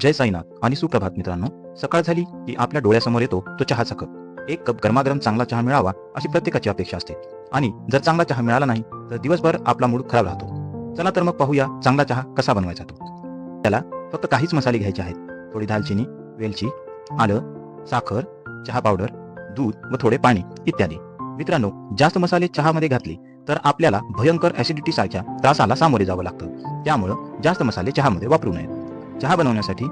जय साईनाथ आणि सुप्रभात मित्रांनो. सकाळ झाली की आपल्या डोळ्यासमोर येतो तो चहाचा कप एक कप गरमागरम चांगला चहा मिळावा अशी प्रत्येकाची अपेक्षा असते. आणि जर चांगला चहा मिळाला नाही तर दिवसभर आपला मूड खराब राहतो. चला तर मग पाहूया चांगला चहा कसा बनवायचा तो. त्याला फक्त काहीच मसाले घ्यायचे आहेत. थोडी दालचिनी वेलची आलं साखर चहा पावडर दूध व थोडे पाणी इत्यादी. मित्रांनो जास्त मसाले चहामध्ये घातले तर आपल्याला भयंकर ऍसिडिटी सारख्या त्रासाला सामोरे जावं लागतं. त्यामुळं जास्त मसाले चहामध्ये वापरू नयेत. चहा बनवण्यासाठी.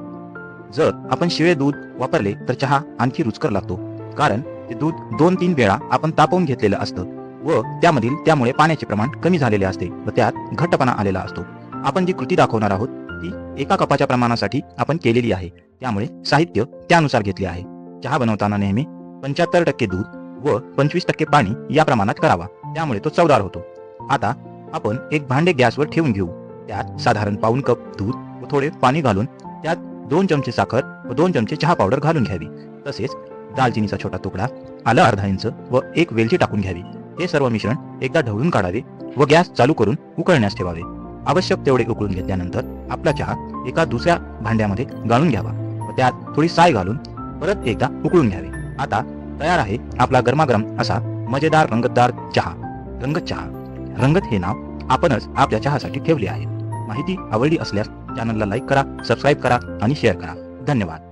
जर आपण शिळे दूध वापरले तर चहा आणखी रुचकर लागतो. कारण ते दूध दोन तीन वेळा आपण तापवून घेतलेलं असतं व त्यामधील त्यामुळे पाण्याचे प्रमाण कमी झालेले असते व त्यात घट्टपणा आलेला असतो. आपण जी कृती दाखवणार आहोत ती एका कपाच्या प्रमाणासाठी आपण केलेली आहे. त्यामुळे साहित्य त्यानुसार घेतले आहे. चहा बनवताना नेहमी पंच्याहत्तर टक्के दूध व पंचवीस टक्के पाणी या प्रमाणात करावा. त्यामुळे तो चवदार होतो. आता आपण एक भांडे गॅसवर ठेवून घेऊ. त्यात साधारण पाऊन कप दूध व थोडे पाणी घालून त्यात दोन चमचे साखर व दोन चमचे चहा पावडर घालून घ्यावी. तसेच दालचिनीचा छोटा तुकडा आलं अर्धा इंच व एक वेलची टाकून घ्यावी. हे सर्व मिश्रण एकदा ढवळून काढावे व गॅस चालू करून उकळण्यास ठेवावे. आवश्यक तेवढे उकळून घेतल्यानंतर आपला चहा एका दुसऱ्या भांड्यामध्ये गाळून घ्यावा व त्यात थोडी साय घालून परत एकदा उकळून घ्यावे. आता तयार आहे आपला गरमागरम असा मजेदार रंगतदार चहा. रंगत चहा. रंगत हे नाव आपणच आपल्या चहासाठी ठेवले आहे. माहिती आवडली असल्यास चॅनलला लाईक करा सबस्क्राईब करा आणि शेअर करा. धन्यवाद.